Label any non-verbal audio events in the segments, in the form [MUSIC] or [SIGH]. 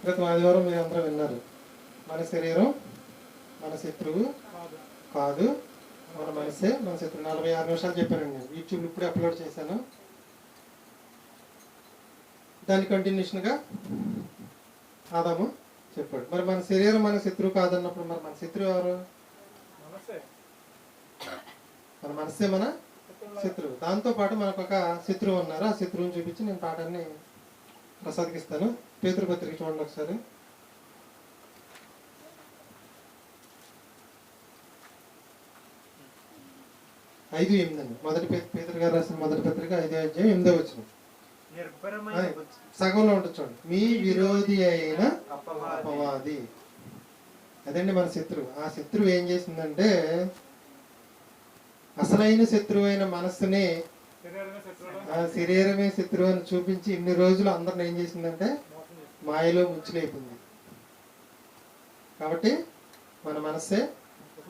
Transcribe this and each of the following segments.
క్రితం ఆదివారం మీరు అందరూ విన్నారు. మన శరీరం మన శత్రువు కాదు. మన మనసే మన శత్రువు. నలభై ఆరు నిమిషాలు చెప్పానండి నేను. యూట్యూబ్ ఇప్పుడే అప్లోడ్ చేశాను. దాని కంటిన్యూషన్గా ఆదాము చెప్పాడు. మరి మన శరీరం మన శత్రువు కాదన్నప్పుడు మరి మన శత్రువు ఎవరు? మన మనసే మన శత్రువు. దాంతో పాటు మనకు ఒక శత్రువు ఉన్నారు. ఆ శత్రువుని చూపించి నేను పాఠాన్ని ప్రసాదిస్తాను పేతురు పత్రిక చూడండి ఒకసారి. ఐదు ఎనిమిది అండి మొదటి పేతురు గారు రాసిన మొదటి పత్రిక ఐదో అధ్యాయం ఎనిమిదో వచ్చిన సగంలో ఉంటుంది చూడండి. మీ విరోధి అయిన అపవాది. అదండి మన శత్రువు. ఆ శత్రువు ఏం చేసిందంటే అసలైన శత్రువు అయిన మనస్సుని శరీరమే శత్రువు అని చూపించి ఇన్ని రోజులు అందరిని ఏం చేసిందంటే మాయలో ముంచులేపింది కాబట్టి మన మనస్సే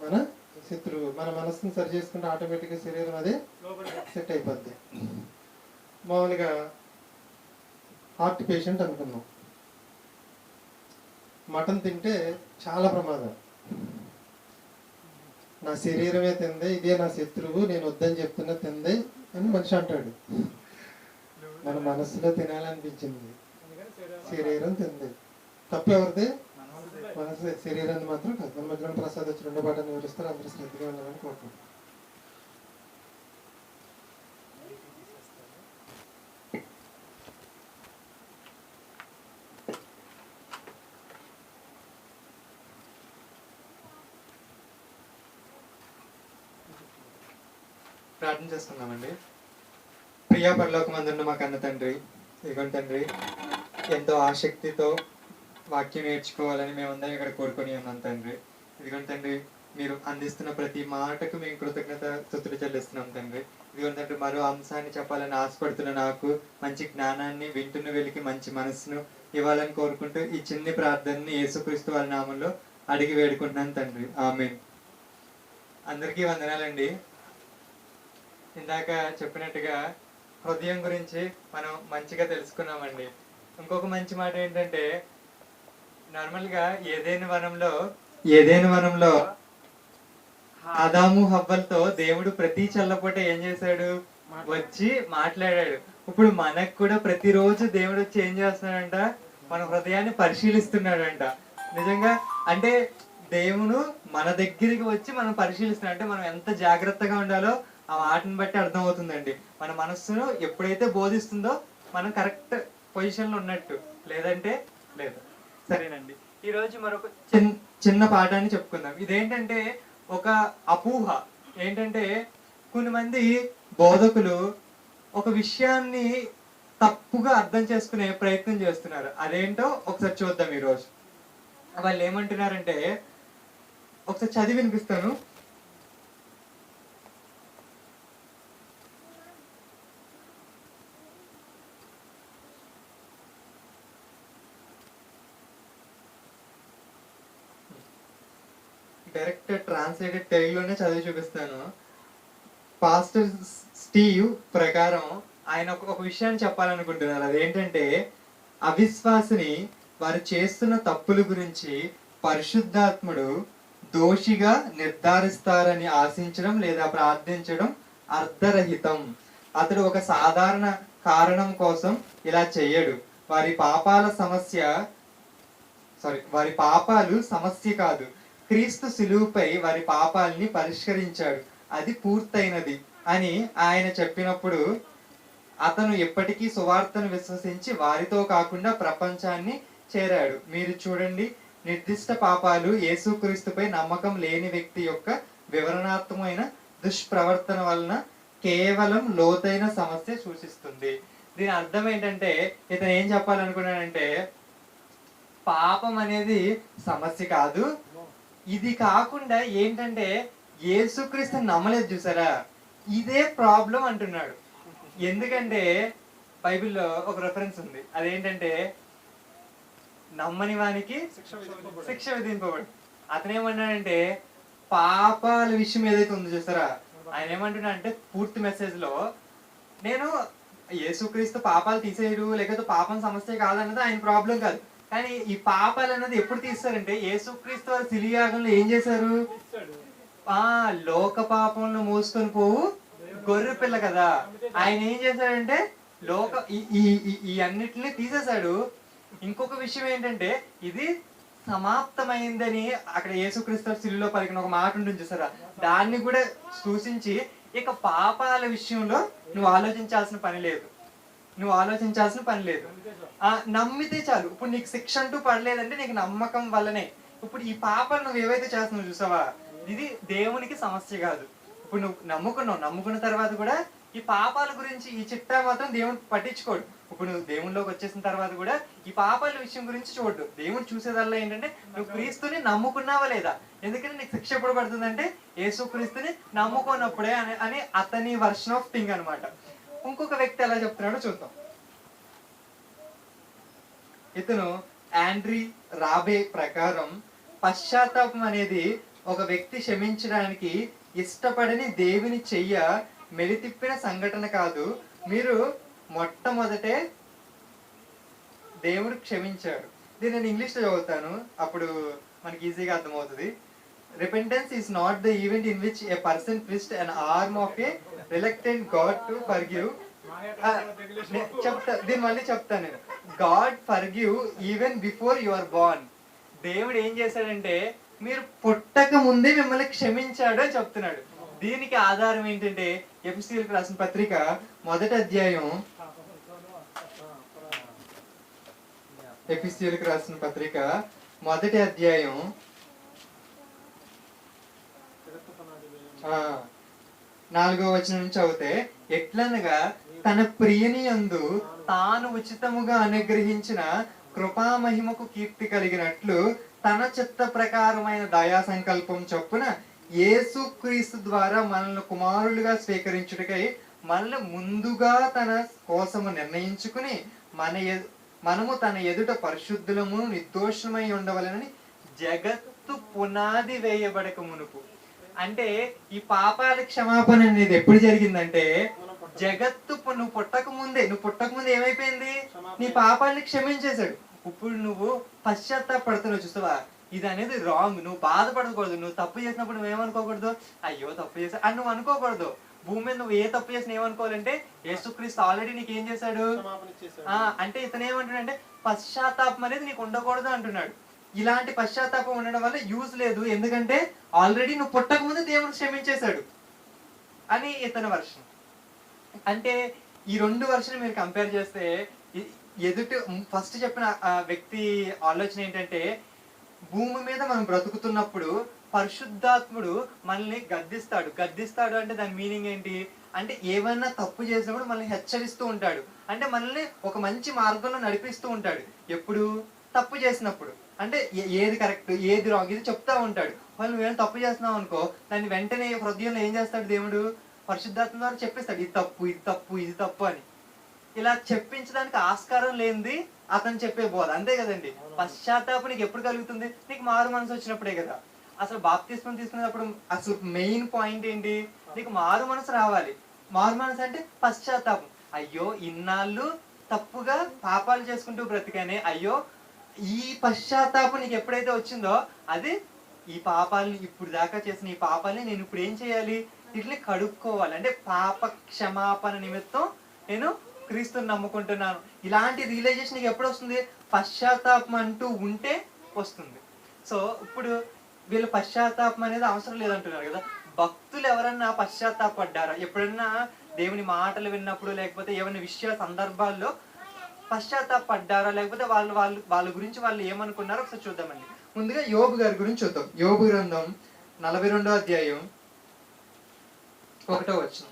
మన శత్రువు మన మనస్సును సరి చేసుకుంటే ఆటోమేటిక్గా శరీరం అది సెట్ అయిపోద్ది. మామూలుగా హార్ట్ పేషెంట్ అనుకున్నాం. మటన్ తింటే చాలా ప్రమాదం. నా శరీరమే తిందే ఇదే నా శత్రువు నేను వద్దని చెప్తున్నా తిందే అని మనిషి అంటాడు. మన మనసులో తినాలనిపించింది. శరీరం తింది. తప్పు ఎవరిది మనసు శరీరాన్ని మాత్రం కాదు. మన మధ్యలో ప్రసాద్ వచ్చి రెండో పాఠాన్ని వివరిస్తారు. అందరూ శ్రద్ధగా ఉండాలని కోరుకుంటున్నాను ప్రార్థన చేస్తున్నామండి. ప్రియా పరలోకమందున్న మా కన్న తండ్రి ఇదిగోండి తండ్రి ఎంతో ఆసక్తితో వాక్యం నేర్చుకోవాలని మేమందరం ఇక్కడ కోరుకొని ఉన్నాం తండ్రి. ఇదిగోండి తండ్రి మీరు అందిస్తున్న ప్రతి మాటకు మేము కృతజ్ఞత స్థుతులు చెల్లిస్తున్నాం తండ్రి. ఇదిగోండి తండ్రి మరో అంశాన్ని చెప్పాలని ఆశపడుతున్న నాకు మంచి జ్ఞానాన్ని వింటున్న వెలికి మంచి మనసును ఇవ్వాలని కోరుకుంటూ ఈ చిన్ని ప్రార్థనని యేసుక్రీస్తు వాళ్ళ నామంలో అడిగి వేడుకుంటున్నాను తండ్రి. ఆమె అందరికీ వందనాలండి. ఇందాక చెప్పినట్టుగా హృదయం గురించి మనం మంచిగా తెలుసుకున్నామండి. ఇంకొక మంచి మాట ఏంటంటే నార్మల్గా ఏదైనా వనంలో ఏదైనా వనంలో ఆదాము హవ్వలతో దేవుడు ప్రతి చల్లపూట ఏం చేశాడు? వచ్చి మాట్లాడాడు. ఇప్పుడు మనకు కూడా ప్రతిరోజు దేవుడు వచ్చి ఏం చేస్తున్నాడంట? మన హృదయాన్ని పరిశీలిస్తున్నాడంట. నిజంగా అంటే దేవుడు మన దగ్గరికి వచ్చి మనం పరిశీలిస్తున్నాడు. అంటే మనం ఎంత జాగ్రత్తగా ఉండాలో ఆ మాటను బట్టి అర్థమవుతుందండి. మన మనస్సును ఎప్పుడైతే బోధిస్తుందో మనం కరెక్ట్ పొజిషన్లో ఉన్నట్టు. లేదంటే లేదు. సరేనండి. ఈరోజు మరొక చిన్న చిన్న పాఠాన్ని చెప్పుకుందాం. ఇదేంటంటే ఒక అపూహ. ఏంటంటే కొంతమంది బోధకులు ఒక విషయాన్ని తప్పుగా అర్థం చేసుకునే ప్రయత్నం చేస్తున్నారు. అదేంటో ఒకసారి చూద్దాం ఈరోజు. వాళ్ళు ఏమంటున్నారంటే ఒకసారి చదివి వినిపిస్తాను. డైరెక్ట్ ట్రాన్స్లేటెడ్ తెలుగులోనే చదివి చూపిస్తాను. పాస్టర్ స్టీవ్ ప్రకారం ఆయన ఒక విషయాన్ని చెప్పాలనుకుంటున్నారు. అదేంటంటే అవిశ్వాసిని వారు చేస్తున్న తప్పుల గురించి పరిశుద్ధాత్ముడు దోషిగా నిర్ధారిస్తారని ఆశించడం లేదా ప్రార్థించడం అర్ధరహితం అతడు ఒక సాధారణ కారణం కోసం ఇలా చెయ్యడు వారి పాపాల సమస్య సారీ వారి పాపాలు సమస్య కాదు. క్రీస్తు శిలువుపై వారి పాపాలని పరిష్కరించాడు. అది పూర్తయినది అని ఆయన చెప్పినప్పుడు అతను ఎప్పటికీ సువార్తను విశ్వసించి వారితో కాకుండా ప్రపంచాన్ని చేరాడు. మీరు చూడండి నిర్దిష్ట పాపాలు యేసుక్రీస్తుపై నమ్మకం లేని వ్యక్తి యొక్క వివరణాత్మకమైన దుష్ప్రవర్తన వలన కేవలం లోతైన సమస్య సూచిస్తుంది. దీని అర్థం ఏంటంటే ఇతను ఏం చెప్పాలనుకున్నాడంటే పాపం అనేది సమస్య కాదు ఇది కాకుండా ఏంటంటే యేసుక్రీస్తు నమ్మలేదు చూసారా? ఇదే ప్రాబ్లం అంటున్నాడు. ఎందుకంటే బైబిల్లో ఒక రెఫరెన్స్ ఉంది. అదేంటంటే నమ్మని వానికి శిక్ష విధింపబడు. అతను ఏమన్నాడంటే పాపాల విషయం ఏదైతే ఉందో చూసారా? ఆయన ఏమంటున్నా అంటే పూర్తి మెసేజ్లో నేను యేసుక్రీస్తు పాపాలు తీసేయడు లేకపోతే పాపం సమస్య కాదన్నది ఆయన ప్రాబ్లం కాదు. కానీ ఈ పాపాలు అన్నది ఎప్పుడు తీస్తారంటే యేసుక్రీస్తు వారు సిలియాగంలో ఏం చేశారు? ఆ లోక పాపంలో మోసుకొని పోవు గొర్రె పిల్ల కదా. ఆయన ఏం చేశాడంటే లోక ఈ- అన్నిటిని తీసేశాడు. ఇంకొక విషయం ఏంటంటే ఇది సమాప్తమైందని అక్కడ యేసుక్రీస్తు సిలులో పలికిన ఒక మాట ఉంటుంది చూసారా? దాన్ని కూడా సూచించి ఇక పాపాల విషయంలో నువ్వు ఆలోచించాల్సిన పని లేదు. నువ్వు ఆలోచించాల్సిన పని లేదు. ఆ నమ్మితే చాలు. ఇప్పుడు నీకు శిక్ష అంటూ పడలేదంటే నీకు నమ్మకం వల్లనే. ఇప్పుడు ఈ పాపాలు నువ్వు ఏవైతే చేస్తున్నావు చూసావా? ఇది దేవునికి సమస్య కాదు. ఇప్పుడు నువ్వు నమ్ముకున్నావు. నమ్ముకున్న తర్వాత కూడా ఈ పాపాల గురించి ఈ చిట్టా మాత్రం దేవుడు పట్టించుకోడు. ఇప్పుడు నువ్వు దేవునిలోకి వచ్చేసిన తర్వాత కూడా ఈ పాపాల విషయం గురించి చూడు దేవుడు చూసేదల్లా ఏంటంటే నువ్వు క్రీస్తుని నమ్ముకున్నావా లేదా? ఎందుకంటే నీకు శిక్ష ఎప్పుడు పడుతుందంటే యేసు క్రీస్తుని నమ్ముకున్నప్పుడే అని అని అతని వర్షన్ ఆఫ్ థింగ్ అన్నమాట. ఇంకొక వ్యక్తి ఎలా చెప్తున్నాడో చూద్దాం. ఇతను ఆండ్రీ రాబే ప్రకారం పశ్చాత్తాపం అనేది ఒక వ్యక్తి క్షమించడానికి ఇష్టపడని దేవుని చెయ్య మెలితిప్పిన సంఘటన కాదు. మీరు మొట్టమొదటే దేవుడు క్షమించాడు. దీన్ని నేను ఇంగ్లీష్లో చదువుతాను. అప్పుడు మనకి ఈజీగా అర్థమవుతుంది. Repentance is not the event in which a person twist an arm of a reluctant God to forgive చెప్తా దీన్ని మళ్ళీ చెప్తాను. God forgive even before you are born దేవుడు ఏం చేశాడంటే మీరు పుట్టక ముందే మిమ్మల్ని క్షమించాడు అని చెప్తున్నాడు. దీనికి ఆధారం ఏంటంటే ఎఫ్సీలకు రాసిన పత్రిక మొదటి అధ్యాయం [LAUGHS] ఎఫ్సీలకు రాసిన పత్రిక మొదటి అధ్యాయం నాలుగో వచనం నుంచి అవుతే ఎట్లనగా తన ప్రియని యందు తాను ఉచితముగా అనుగ్రహించిన కృపామహిమకు కీర్తి కలిగినట్లు తన చిత్త ప్రకారమైన దయా సంకల్పం చొప్పున యేసు క్రీస్తు ద్వారా మనల్ని కుమారులుగా స్వీకరించుటకై మనల్ని ముందుగా తన కోసము నిర్ణయించుకుని మన ఎ- మనము తన ఎదుట పరిశుద్ధులము నిర్దోషమై ఉండవలనని జగత్తు పునాది వేయబడక మునుపు. అంటే ఈ పాపాల క్షమాపణ అనేది ఎప్పుడు జరిగిందంటే జగత్తు నువ్వు పుట్టక ముందే నువ్వు పుట్టక ముందే ఏమైపోయింది? నీ పాపాలని క్షమించేశాడు. ఇప్పుడు నువ్వు పశ్చాత్తాపడుతున్నావు చూస్తావా? ఇది అనేది రాంగ్. నువ్వు బాధపడకూడదు. నువ్వు తప్పు చేసినప్పుడు నువ్వేమనుకోకూడదు అయ్యో తప్పు చేసా అని నువ్వు అనుకోకూడదు. భూమి మీద నువ్వు ఏ తప్పు చేసినా ఏమనుకోవాలంటే యేసుక్రీస్తు ఆల్రెడీ నీకు ఏం చేశాడు? ఆ అంటే ఇతను ఏమంటున్నాడంటే పశ్చాత్తాపం అనేది నీకు ఉండకూడదు అంటున్నాడు. ఇలాంటి పశ్చాత్తాపం ఉండడం వల్ల యూజ్ లేదు. ఎందుకంటే ఆల్రెడీ నువ్వు పుట్టక ముందు దేవుడు క్షమించేశాడు అని ఇతని వర్షం అంటే ఈ రెండు వర్షన్ మీరు కంపేర్ చేస్తే ఎదుటి ఫస్ట్ చెప్పిన వ్యక్తి ఆలోచన ఏంటంటే భూమి మీద మనం బ్రతుకుతున్నప్పుడు పరిశుద్ధాత్ముడు మనల్ని గద్దిస్తాడు. గద్దిస్తాడు అంటే దాని మీనింగ్ ఏంటి? అంటే ఏమైనా తప్పు చేసినప్పుడు మనల్ని హెచ్చరిస్తూ ఉంటాడు. అంటే మనల్ని ఒక మంచి మార్గంలో నడిపిస్తూ ఉంటాడు. ఎప్పుడు? తప్పు చేసినప్పుడు. అంటే ఏది కరెక్ట్ ఏది రాంగ్ ఇది చెప్తా ఉంటాడు. వాళ్ళు నువ్వేం తప్పు చేస్తున్నావు అనుకో దాన్ని వెంటనే హృదయంలో ఏం చేస్తాడు దేవుడు? పరిశుద్ధాత్మ ద్వారా చెప్పేస్తాడు ఇది తప్పు ఇది తప్పు ఇది తప్పు అని. ఇలా చెప్పించడానికి ఆస్కారం లేనిది అతను చెప్పే బోధ. అంతే కదండి. పశ్చాత్తాపం నీకు ఎప్పుడు కలుగుతుంది? నీకు మారు మనసు వచ్చినప్పుడే కదా. అసలు బాప్తిస్మం తీసుకునేటప్పుడు అసలు మెయిన్ పాయింట్ ఏంటి? నీకు మారు మనసు రావాలి. మారు మనసు అంటే పశ్చాత్తాపం. అయ్యో ఇన్నాళ్ళు తప్పుగా పాపాలు చేసుకుంటూ బ్రతికానే అయ్యో ఈ పశ్చాత్తాపం నీకు ఎప్పుడైతే వచ్చిందో అది ఈ పాపాలని ఇప్పుడు దాకా చేసిన ఈ పాపాలని నేను ఇప్పుడు ఏం చేయాలి? వీటిని కడుక్కోవాలి. అంటే పాప క్షమాపణ నిమిత్తం నేను క్రీస్తుని నమ్ముకుంటున్నాను. ఇలాంటి రియలైజేషన్ నీకు ఎప్పుడు వస్తుంది? పశ్చాత్తాపం అంటూ ఉంటే వస్తుంది. సో ఇప్పుడు వీళ్ళు పశ్చాత్తాపం అనేది అవసరం లేదంటున్నారు కదా. భక్తులు ఎవరన్నా పశ్చాత్తాపడ్డారా? ఎప్పుడన్నా దేవుని మాటలు విన్నప్పుడు లేకపోతే ఏమైనా విషయ సందర్భాల్లో పశ్చాత్తాపడ్డారా? లేకపోతే వాళ్ళు వాళ్ళు వాళ్ళ గురించి వాళ్ళు ఏమనుకున్నారో ఒకసారి చూద్దామండి. ముందుగా యోబు గారి గురించి చూద్దాం. యోబు గ్రంథం నలభై రెండో అధ్యాయం ఒకటో వచ్చిన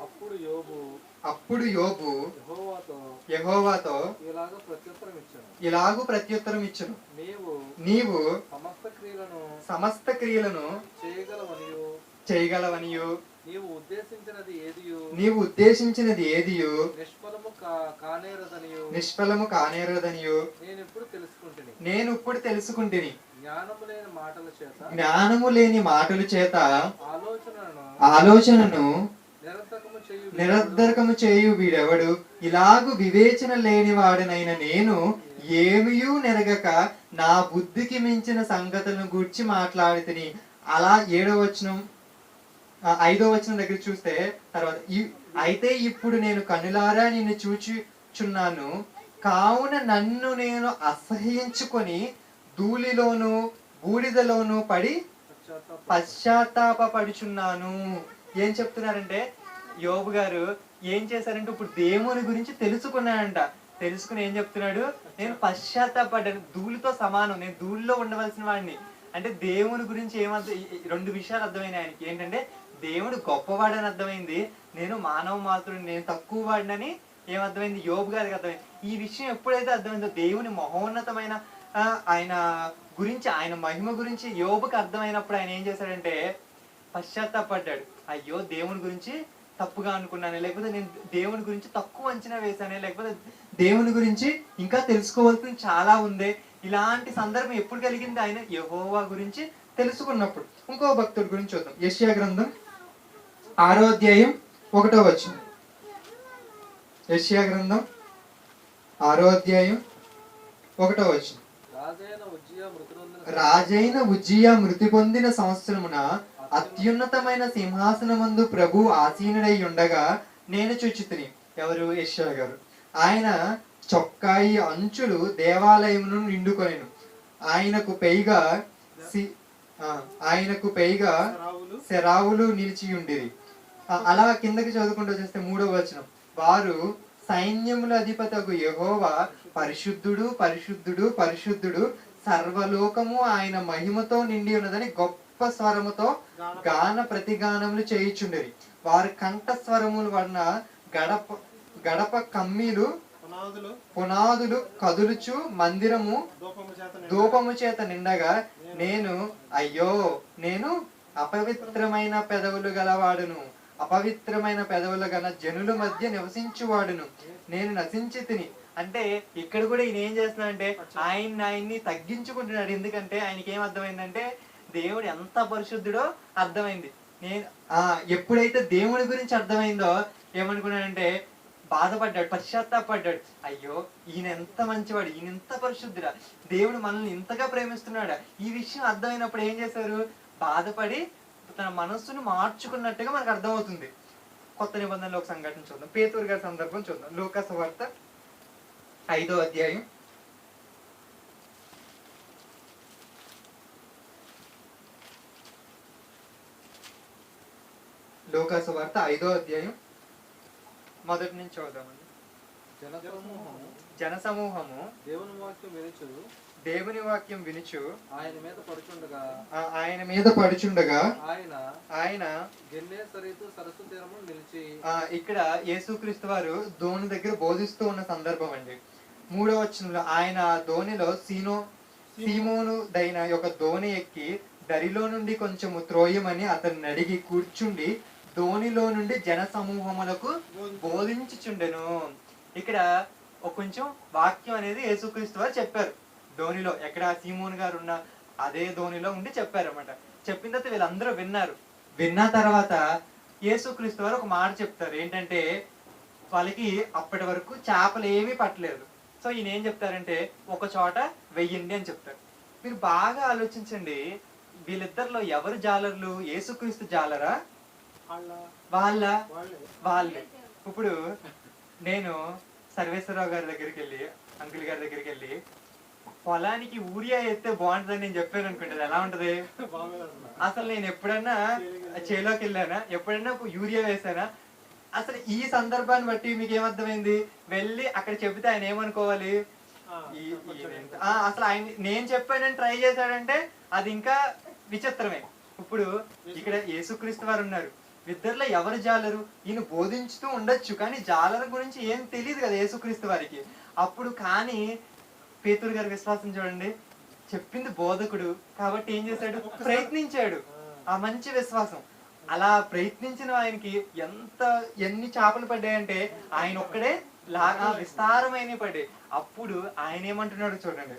అప్పుడు యోబు అప్పుడు యోబు యెహోవాతో యెహోవాతో ఇలాగ ప్రత్యుత్తరం ఇచ్చాను ఇలాగు ప్రత్యుత్తరం ఇచ్చును నీవు నీవు సమస్త క్రియలను సమస్త క్రియలను చేయగలవనియు. చేయగలవనియు. నీవు ఉద్దేశించినది ఏదియు? నీవు ఉద్దేశించినది ఏదియు? నిష్ఫలము కానేరదనియు. నిష్ఫలము కానేరదనియు. నేను ఇప్పుడు తెలుసుకుంటుని. నేను ఇప్పుడు తెలుసుకుంటుని. జ్ఞానము లేని మాటల చేత. జ్ఞానము లేని మాటల చేత ఆలోచనను ఆలోచనను నిరర్ధకము చేయు వీడెవడు? ఇలాగు వివేచన లేని వాడనైన నేను ఏమియూ నెరగక నా బుద్ధికి మించిన సంగతులను గూర్చి మాట్లాడితిని. అలా ఏడో వచనం ఆ, ఐదో వచ్చిన దగ్గర చూస్తే తర్వాత అయితే ఇప్పుడు నేను కనులారా నిన్ను చూచుచున్నాను. కావున నన్ను నేను అసహ్యించుకొని ధూళిలోను బూడిదలోను పడి పశ్చాత్తాప పశ్చాత్తాపడుచున్నాను ఏం చెప్తున్నారంటే యోబు గారు ఏం చేశారంటే ఇప్పుడు దేవుని గురించి తెలుసుకున్నాడంట. తెలుసుకుని ఏం చెప్తున్నాడు? నేను పశ్చాత్తాపడ్డాను ధూళితో సమానం. నేను ధూళిలో ఉండవలసిన వాడిని. అంటే దేవుని గురించి ఏమంత రెండు విషయాలు అర్థమైనాయి ఆయనకి. ఏంటంటే దేవుడు గొప్పవాడని అర్థమైంది. నేను మానవ మాత్రుడు నేను తక్కువ వాడినని ఏమర్థమైంది యోబు గారికి అర్థమైంది. ఈ విషయం ఎప్పుడైతే అర్థమైందో దేవుని మహోన్నతమైన ఆయన గురించి ఆయన మహిమ గురించి యోబుకి అర్థమైనప్పుడు ఆయన ఏం చేశాడంటే పశ్చాత్తాపడ్డాడు. అయ్యో దేవుని గురించి తప్పుగా అనుకున్నాను లేకపోతే నేను దేవుని గురించి తక్కువ అంచనా వేశాను లేకపోతే దేవుని గురించి ఇంకా తెలుసుకోవాల్సింది చాలా ఉంది. ఇలాంటి సందర్భం ఎప్పుడు కలిగింది ఆయన? యహోవా గురించి తెలుసుకున్నప్పుడు. ఇంకో భక్తుడి గురించి చూద్దాం. యశ్యా గ్రంథం ఆరో అధ్యాయం ఒకటో వచ్చిన యశ్యా గ్రంథం ఆరో అధ్యాయం ఒకటో వచ్చిన రాజైన ఉజ్జియా మృతి పొందిన సంవత్సరమున అత్యున్నతమైన సింహాసనమందు ప్రభు ఆసీనుడై ఉండగా నేను చూచితిని. ఎవరు? యశ్యా గారు. ఆయన చొక్కాయి అంచులు దేవాలయమును నిండుకొనెను. ఆయనకు పైగా ఆయనకు పైగా రావులు శరావులు నిలిచి ఉండిరి ఆ, అలా కిందకి చదువుకుంటూ వచ్చేస్తే మూడవ వచనం. వారు సైన్యముల అధిపతకు యెహోవా పరిశుద్ధుడు పరిశుద్ధుడు పరిశుద్ధుడు సర్వలోకము ఆయన మహిమతో నిండి ఉన్నదని గొప్ప స్వరముతో గాన ప్రతిగానములు చేయుచుండిరి. వారి కంఠ స్వరముల వలన గడప గడప కమ్మీలు పునాదులు కదులుచు మందిరము ధూపము చేత నిండగా నేను అయ్యో నేను అపవిత్రమైన పెదవులు గలవాడును. అపవిత్రమైన పెదవుల గల జనుల మధ్య నివసించువాడును. నేను నశించి తిని. అంటే ఇక్కడ కూడా ఈయన ఏం చేస్తున్నాడంటే ఆయన ఆయన్ని తగ్గించుకుంటున్నాడు. ఎందుకంటే ఆయనకి ఏం అర్థమైందంటే దేవుడు ఎంత పరిశుద్ధుడో అర్థమైంది. నేను ఆ ఎప్పుడైతే దేవుడి గురించి అర్థమైందో ఏమనుకున్నాడంటే బాధపడ్డాడు పశ్చాత్తాపడ్డాడు. అయ్యో ఈయన ఎంత మంచివాడు ఈయన ఎంత పరిశుద్ధుడా. దేవుడు మనల్ని ఇంతగా ప్రేమిస్తున్నాడా. ఈ విషయం అర్థమైనప్పుడు ఏం చేశారు? బాధపడి తన మనస్సును మార్చుకున్నట్టుగా మనకు అర్థమవుతుంది. కొత్త నిబంధనలో ఒక సంఘటన చూద్దాం. పేతూరు గారి సందర్భం చూద్దాం. లూకాసు వార్త ఐదో అధ్యాయం. లోకాసు వార్త ఐదో అధ్యాయం. మొదటి నుంచి చూద్దామండి జనసమూహము. జన సమూహము దేవుని వాక్యం వినుచు దేవుని వాక్యం వినుచు. ఆయన మీద పడుచుండగా ఆయన మీద పడుచుండగా ఆయన ఆయన గెన్నేసరితు సరస్సు తీరము నిలిచి ఆ ఇక్కడ యేసుక్రీస్తు వారు ధోని దగ్గర బోధిస్తూ ఉన్న సందర్భం అండి. మూడో వచనంలో ఆయన ధోనిలో సీనో సీమోను దైన యొక్క ధోని ఎక్కి దరిలో నుండి కొంచెము త్రోయమని అతన్ని అడిగి కూర్చుండి ధోనిలో నుండి జన సమూహములకు బోధించుచుండెను. ఇక్కడ ఒక కొంచెం వాక్యం అనేది యేసుక్రీస్తు వారు చెప్పారు. ధోనిలో ఎక్కడ సీమోన్ గారు ఉన్న అదే ధోనిలో ఉండి చెప్పారు అనమాట చెప్పిన తర్వాత వీళ్ళందరూ విన్నారు. విన్న తర్వాత యేసుక్రీస్తు వారు ఒక మాట చెప్తారు. ఏంటంటే వాళ్ళకి అప్పటి వరకు చేపలు ఏమీ పట్టలేదు. సో ఈయన ఏం చెప్తారంటే ఒక చోట వెయ్యండి అని చెప్తారు. మీరు బాగా ఆలోచించండి. వీళ్ళిద్దరిలో ఎవరు జాలర్లు? యేసుక్రీస్తు జాలరా? వాళ్ళే. వాళ్ళే. ఇప్పుడు నేను సర్వేశ్వరరావు గారి దగ్గరికి వెళ్ళి అంకుల్ గారి దగ్గరికి వెళ్ళి పొలానికి ఊరియా వేస్తే బాగుంటుందని నేను చెప్పాను అనుకుంటుంది ఎలా ఉంటది? అసలు నేను ఎప్పుడన్నా చేలోకి వెళ్ళానా? ఎప్పుడన్నా ఒక యూరియా వేసానా? అసలు ఈ సందర్భాన్ని బట్టి మీకు ఏమర్థమైంది? వెళ్ళి అక్కడ చెబితే ఆయన ఏమనుకోవాలి? అసలు ఆయన నేను చెప్పానని ట్రై చేశాడంటే అది ఇంకా విచిత్రమే. ఇప్పుడు ఇక్కడ యేసుక్రీస్తు వారు ఉన్నారు. ఇద్దరిలో ఎవరు జాలరు? ఈయన బోధించుతూ ఉండొచ్చు కానీ జాలర గురించి ఏం తెలియదు కదా యేసుక్రీస్తు వారికి. అప్పుడు కానీ పేతురు గారి విశ్వాసం చూడండి. చెప్పింది బోధకుడు కాబట్టి ఏం చేశాడు? ప్రయత్నించాడు. ఆ. మంచి విశ్వాసం. అలా ప్రయత్నించిన ఆయనకి ఎంత ఎన్ని చేపలు పడ్డాయంటే ఆయన ఒక్కడే లాగా విస్తారమైన పడ్డాయి అప్పుడు ఆయన ఏమంటున్నాడు చూడండి.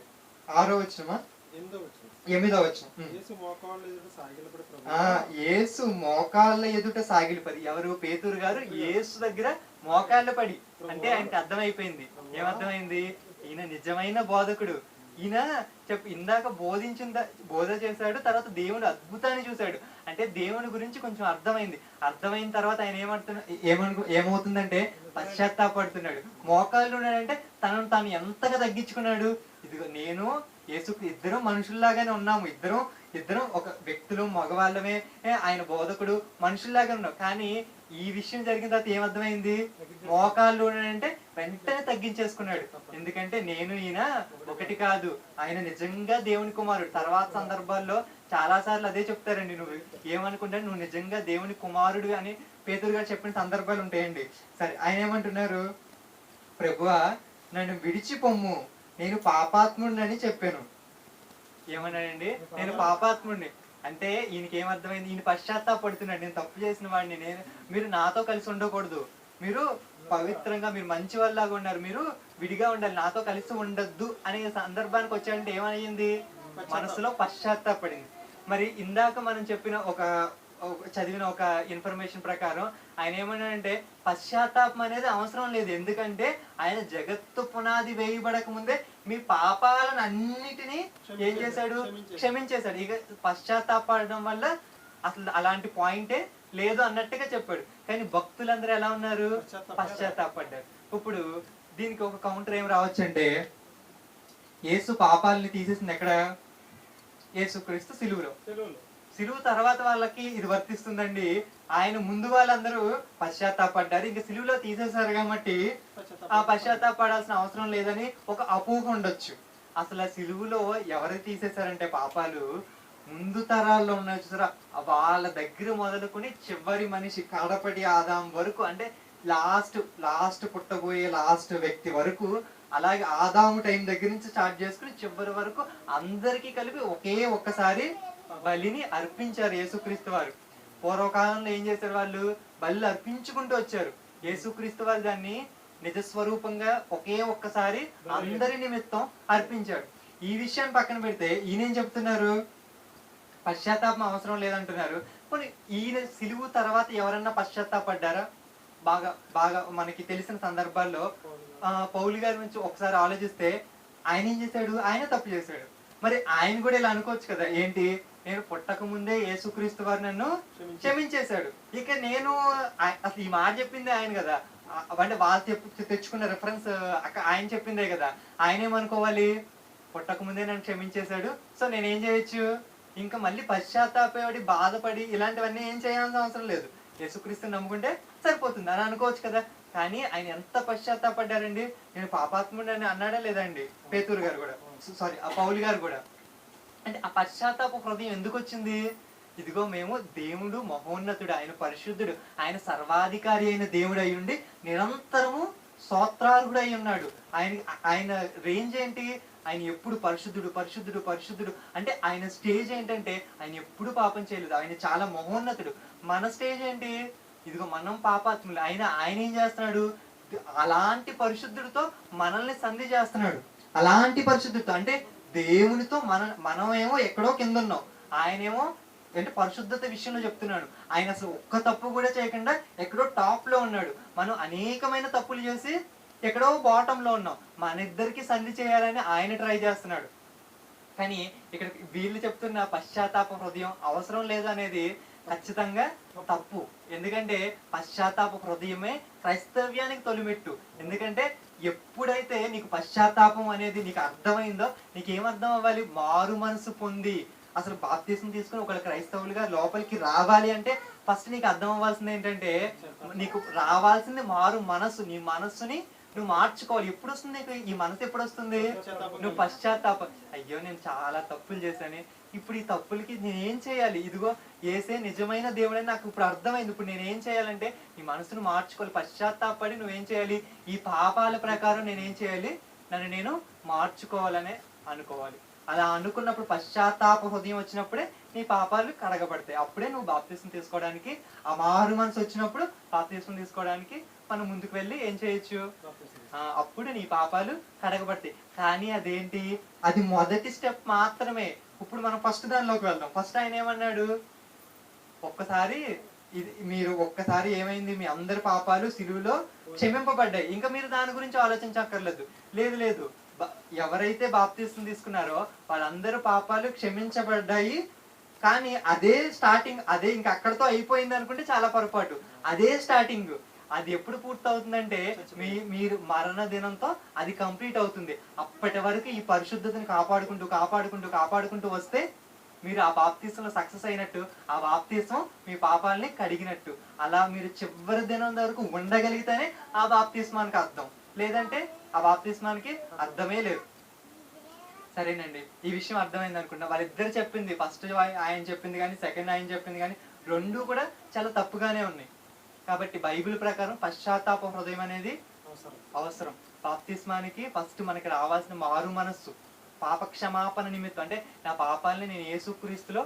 ఆరో వచ్చినమా ఎనిమిదో వచ్చిన యేసు మోకాళ్ళు ఎదుట సాగిలపడి సాగిలిపది ఎవరు? పేతురు గారు. యేసు దగ్గర మోకాళ్ళ పడి. అంటే ఆయనకి అర్థమైపోయింది. ఏమర్థమైంది? ఈయన నిజమైన బోధకుడు. ఈయన చెప్పు ఇందాక బోధించిన బోధ చేశాడు తర్వాత దేవుడు అద్భుతాన్ని చూశాడు. అంటే దేవుని గురించి కొంచెం అర్థమైంది. అర్థమైన తర్వాత ఆయన ఏమంటున్నా ఏమను ఏమవుతుందంటే పశ్చాత్తాపడుతున్నాడు. మోకాళ్ళు ఉన్నాడంటే తనను తాను ఎంతగా తగ్గించుకున్నాడు? ఇదిగో నేను యేసు ఇద్దరం మనుషుల్లాగానే ఉన్నాము. ఇద్దరం ఇద్దరం ఒక వ్యక్తులు మగవాళ్ళమే ఆయన బోధకుడు మనుషుల్లాగా ఉన్నాం. కానీ ఈ విషయం జరిగిన తర్వాత ఏమర్థమైంది? మోకాళ్ళు అంటే వెంటనే తగ్గించేసుకున్నాడు. ఎందుకంటే నేను ఈయన ఒకటి కాదు. ఆయన నిజంగా దేవుని కుమారుడు. తర్వాత సందర్భాల్లో చాలా సార్లు అదే చెప్తారండి. నువ్వు ఏమనుకుంటా నువ్వు నిజంగా దేవుని కుమారుడు అని పేతురు గారు చెప్పిన సందర్భాలు ఉంటాయండి. సరే ఆయన ఏమంటున్నారు? ప్రభువా నన్ను విడిచి పొమ్ము నేను పాపాత్ముడిని చెప్పాను. ఏమన్నాడండి? నేను పాపాత్ముడిని. అంటే ఈయనకి ఏమర్థమైంది? ఈయన పశ్చాత్తాపడుతున్నాడు. నేను తప్పు చేసిన వాడిని. నేను మీరు నాతో కలిసి ఉండకూడదు. మీరు పవిత్రంగా మీరు మంచి వాళ్ళలాగా ఉన్నారు. మీరు విడిగా ఉండాలి. నాతో కలిసి ఉండొద్దు అనే సందర్భానికి వచ్చాడంటే ఏమయ్యింది మనసులో పశ్చాత్తాపడింది. మరి ఇందాక మనం చెప్పిన ఒక ఒక- చదివిన ఒక ఇన్ఫర్మేషన్ ప్రకారం ఆయన ఏమన్నాడంటే పశ్చాత్తాపం అనేది అవసరం లేదు. ఎందుకంటే ఆయన జగత్తు పునాది వేయబడక ముందే మీ పాపాలను అన్నిటినీ ఏం చేశాడు? క్షమించేశాడు. ఇక పశ్చాత్తాపడడం వల్ల అసలు అలాంటి పాయింటే లేదు అన్నట్టుగా చెప్పాడు. కానీ భక్తులందరూ ఎలా ఉన్నారు? పశ్చాత్తాపడ్డారు ఇప్పుడు దీనికి ఒక కౌంటర్ ఏం రావచ్చు అంటే యేసు పాపాలని తీసేసింది ఎక్కడ? యేసుక్రీస్తు సిలువులో. సిలువు తర్వాత వాళ్ళకి ఇది వర్తిస్తుందండి. ఆయన ముందు వాళ్ళందరూ పశ్చాత్తాపడ్డారు. ఇంకా సిలువులో తీసేశారు కాబట్టి ఆ పశ్చాత్తాపడాల్సిన అవసరం లేదని ఒక అపోహ ఉండొచ్చు. అసలు ఆ సిలువులో ఎవరు తీసేశారంటే పాపాలు? ముందు తరాల్లో ఉన్నాయి చూసారా? వాళ్ళ దగ్గర మొదలుకొని చివరి మనిషి కడపటి ఆదాం వరకు అంటే లాస్ట్ లాస్ట్ పుట్టబోయే లాస్ట్ వ్యక్తి వరకు అలాగే ఆదాము టైం దగ్గర నుంచి స్టార్ట్ చేసుకుని చివరి వరకు అందరికీ కలిపి ఒకే ఒక్కసారి బలిని అర్పించారు యేసుక్రీస్తు వారు. పూర్వకాలంలో ఏం చేశారు వాళ్ళు? బలి అర్పించుకుంటూ వచ్చారు. యేసుక్రీస్తు వారు దాన్ని నిజస్వరూపంగా ఒకే ఒక్కసారి అందరి నిమిత్తం అర్పించాడు ఈ విషయాన్ని పక్కన పెడితే ఈయనేం చెప్తున్నారు? పశ్చాత్తాపం అవసరం లేదంటున్నారు. కొన్ని ఈయన సిలువు తర్వాత ఎవరన్నా పశ్చాత్తాపడ్డారా? బాగా బాగా మనకి తెలిసిన సందర్భాల్లో పౌలు గారి. నుంచి ఒకసారి ఆలోచిస్తే ఆయన ఏం చేశాడు? ఆయన తప్పు చేశాడు. మరి ఆయన కూడా ఇలా అనుకోవచ్చు కదా? ఏంటి? నేను పుట్టక ముందే యేసుక్రీస్తు వారు నన్ను క్షమించేశాడు. ఇక నేను అసలు ఈ మాట చెప్పిందే ఆయన కదా. అంటే వాళ్ళు తెచ్చుకున్న రెఫరెన్స్ ఆయన చెప్పిందే కదా. ఆయన ఏమనుకోవాలి పుట్టక ముందే నన్ను క్షమించేశాడు. సో నేనేం చేయొచ్చు? ఇంకా మళ్ళీ పశ్చాత్తాపడి బాధపడి ఇలాంటివన్నీ ఏం చేయాల్సిన అవసరం లేదు. యేసుక్రీస్తుని నమ్ముకుంటే సరిపోతుంది అని అనుకోవచ్చు కదా. కానీ ఆయన ఎంత పశ్చాత్తాపడ్డారండి? నేను పాపాత్ముడు అని అన్నాడా లేదండి? పేతూరు గారు కూడా. సారీ ఆ పౌలు గారు కూడా. అంటే ఆ పశ్చాత్తాప హృదయం ఎందుకు వచ్చింది? ఇదిగో మేము దేవుడు మహోన్నతుడు ఆయన పరిశుద్ధుడు ఆయన సర్వాధికారి అయిన దేవుడు అయి ఉండి నిరంతరము స్తోత్రార్హుడు అయి ఉన్నాడు. ఆయన ఆయన రేంజ్ ఏంటి? ఆయన ఎప్పుడు పరిశుద్ధుడు పరిశుద్ధుడు పరిశుద్ధుడు. అంటే ఆయన స్టేజ్ ఏంటంటే ఆయన ఎప్పుడు పాపం చేయలేదు. ఆయన చాలా మహోన్నతుడు. మన స్టేజ్ ఏంటి? ఇదిగో మనం పాపాత్ములు. ఆయన ఆయన ఏం చేస్తున్నాడు? అలాంటి పరిశుద్ధుడితో మనల్ని సంధి చేస్తున్నాడు. అలాంటి పరిశుద్ధుడితో. అంటే దేవునితో మన మనమేమో ఎక్కడో కింద ఉన్నాం ఆయనేమో అంటే పరిశుద్ధత విషయంలో చెప్తున్నాడు. ఆయన అసలు ఒక్క తప్పు కూడా చేయకుండా ఎక్కడో టాప్లో ఉన్నాడు. మనం అనేకమైన తప్పులు చేసి ఎక్కడో బాటంలో ఉన్నాం. మన ఇద్దరికి సంధి చేయాలని ఆయన ట్రై చేస్తున్నాడు. కానీ ఇక్కడ వీళ్ళు చెప్తున్న పశ్చాత్తాప హృదయం అవసరం లేదు అనేది ఖచ్చితంగా తప్పు. ఎందుకంటే పశ్చాత్తాప హృదయమే క్రైస్తవ్యానికి తొలిమెట్టు. ఎందుకంటే ఎప్పుడైతే నీకు పశ్చాత్తాపం అనేది నీకు అర్థమైందో నీకు అర్థం అవ్వాలి? మారు మనసు పొంది. అసలు బాప్తీసం తీసుకుని ఒకళ్ళు క్రైస్తవులుగా లోపలికి రావాలి అంటే ఫస్ట్ నీకు అర్థం అవ్వాల్సింది ఏంటంటే నీకు రావాల్సింది మారు మనసు. నీ మనస్సుని నువ్వు మార్చుకోవాలి. ఎప్పుడు వస్తుంది నీకు ఈ మనసు ఎప్పుడు వస్తుంది నువ్వు పశ్చాత్తాప అయ్యో నేను చాలా తప్పులు చేశాను. ఇప్పుడు ఈ తప్పులకి నేనేం చేయాలి? ఇదిగో ఏసే నిజమైన దేవుడని నాకు ఇప్పుడు అర్థమైంది. ఇప్పుడు నేనేం చేయాలంటే ఈ మనసును మార్చుకోవాలి. పశ్చాత్తాపడి నువ్వేం చేయాలి? ఈ పాపాల ప్రకారం నేనేం చేయాలి? నన్ను నేను మార్చుకోవాలనే అనుకోవాలి. అలా అనుకున్నప్పుడు పశ్చాత్తాప హృదయం వచ్చినప్పుడే నీ పాపాలు కడగబడతాయి. అప్పుడే నువ్వు బాప్తీసం తీసుకోవడానికి ఆ మారు మనసు వచ్చినప్పుడు బాప్తీసం తీసుకోవడానికి మనం ముందుకు వెళ్ళి ఏం చేయొచ్చు? ఆ, అప్పుడు నీ పాపాలు కడగబడతాయి కానీ అదేంటి? అది మొదటి స్టెప్ మాత్రమే. ఇప్పుడు మనం ఫస్ట్ దానిలోకి వెళ్దాం. ఫస్ట్ ఆయన ఏమన్నాడు? ఒక్కసారి ఇది మీరు ఒక్కసారి ఏమైంది? మీ అందరి పాపాలు సిలువులో క్షమింపబడ్డాయి. ఇంకా మీరు దాని గురించి ఆలోచించక్కర్లేదు. లేదు లేదు. ఎవరైతే బాప్తీసం తీసుకున్నారో వాళ్ళందరూ పాపాలు క్షమించబడ్డాయి. కానీ అదే స్టార్టింగ్ అదే ఇంకా అక్కడతో అయిపోయింది అనుకుంటే చాలా పొరపాటు. అదే స్టార్టింగ్ అది ఎప్పుడు పూర్తవుతుందంటే మీ మీరు మరణ దినంతో అది కంప్లీట్ అవుతుంది. అప్పటి వరకు ఈ పరిశుద్ధతను కాపాడుకుంటూ కాపాడుకుంటూ కాపాడుకుంటూ వస్తే మీరు ఆ బాప్తీసంలో సక్సెస్ అయినట్టు ఆ బాప్తీసం మీ పాపాలని కడిగినట్టు. అలా మీరు చివరి దినం వరకు ఉండగలిగితేనే ఆ బాప్తీస్మానికి అర్థం. లేదంటే ఆ బాప్తీస్మానికి అర్థమే లేదు. సరేనండి. ఈ విషయం అర్థమైంది అనుకుంటా వాళ్ళిద్దరు చెప్పింది. ఫస్ట్ ఆయన చెప్పింది కానీ సెకండ్ ఆయన చెప్పింది కానీ రెండు కూడా చాలా తప్పుగానే ఉన్నాయి. కాబట్టి బైబిల్ ప్రకారం పశ్చాత్తాప హృదయం అనేది అవసరం. బాప్తిస్మానికి ఫస్ట్ మనకి రావాల్సిన మారు మనస్సు. పాప క్షమాపణ నిమిత్తం. అంటే నా పాపాలని నేను యేసుక్రీస్తులో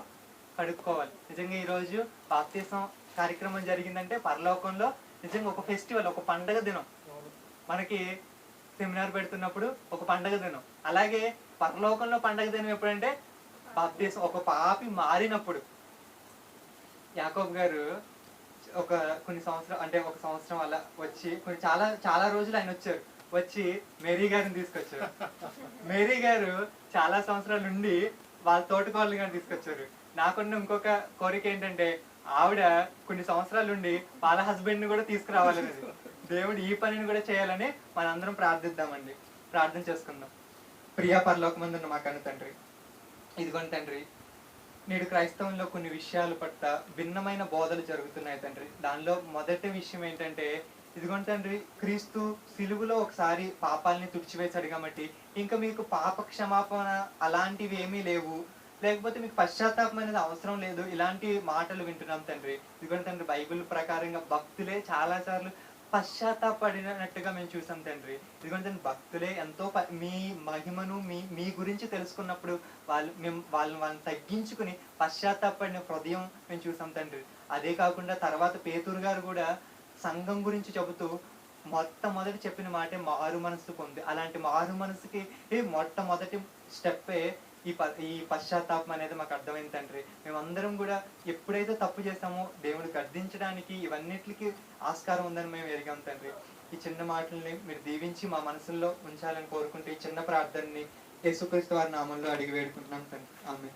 కడుక్కోవాలి. నిజంగా ఈరోజు బాప్తిసం కార్యక్రమం జరిగిందంటే పరలోకంలో నిజంగా ఒక ఫెస్టివల్ ఒక పండగ దినం. మనకి సెమినార్ పెడుతున్నప్పుడు ఒక పండగ దినం. అలాగే పరలోకంలో పండగ దినం ఎప్పుడంటే బాప్తీసం ఒక పాపి మారినప్పుడు. యాకోబ్ గారు ఒక కొన్ని సంవత్సరం అంటే ఒక సంవత్సరం అలా వచ్చి కొన్ని చాలా చాలా రోజులు ఆయన వచ్చారు. వచ్చి మేరీ గారిని తీసుకొచ్చారు. మేరీ గారు చాలా సంవత్సరాల నుండి వాళ్ళ తోటకోళ్ళని గారిని తీసుకొచ్చారు. నాకున్న ఇంకొక కోరిక ఏంటంటే ఆవిడ కొన్ని సంవత్సరాల నుండి వాళ్ళ హస్బెండ్ని కూడా తీసుకురావాలనేది. దేవుడు ఈ పనిని కూడా చేయాలని మనందరం ప్రార్థిద్దామండి. ప్రార్థన చేసుకుందాం. ప్రియా పరలోకమందున్న మా కను తండ్రి. ఇదిగోండి తండ్రి నేడు క్రైస్తవంలో కొన్ని విషయాలు పట్ల భిన్నమైన బోధలు జరుగుతున్నాయి తండ్రి. దానిలో మొదటి విషయం ఏంటంటే ఇదిగోండి తండ్రి క్రీస్తు సిలువులో ఒకసారి పాపాలని తుడిచివేశాడు కాబట్టి ఇంకా మీకు పాప క్షమాపణ అలాంటివి ఏమీ లేవు. లేకపోతే మీకు పశ్చాత్తాపం అనేది అవసరం లేదు. ఇలాంటి మాటలు వింటున్నాం తండ్రి. ఇదిగోండి తండ్రి బైబిల్ ప్రకారంగా భక్తులే చాలా సార్లు పశ్చాత్తాపడినట్టుగా మేము చూసాం తండ్రి. ఎందుకంటే భక్తులే ఎంతో ప- మీ మహిమను మీ మీ గురించి తెలుసుకున్నప్పుడు వాళ్ళు మేము వాళ్ళని వాళ్ళని తగ్గించుకుని పశ్చాత్తాపడిన హృదయం మేము చూసాం తండ్రి. అదే కాకుండా తర్వాత పేతురు గారు కూడా సంఘం గురించి చెబుతూ మొట్టమొదటి చెప్పిన మాటే మారు మనసు పొంది అలాంటి మారు మనసుకి మొట్టమొదటి స్టెప్పే ఈ ప ఈ పశ్చాత్తాపం అనేది మాకు అర్థమైంది తండ్రి. మేమందరం కూడా ఎప్పుడైతే తప్పు చేస్తామో దేవుడు గర్దించడానికి ఇవన్నిటికి ఆస్కారం ఉందని మేము ఎరిగాం తండ్రి. ఈ చిన్న మాటల్ని మీరు దీవించి మా మనసుల్లో ఉంచాలని కోరుకుంటే ఈ చిన్న ప్రార్థనని యేసుక్రీస్తు వారి నామంలో అడిగి వేడుకుంటున్నాం తండ్రి. ఆమె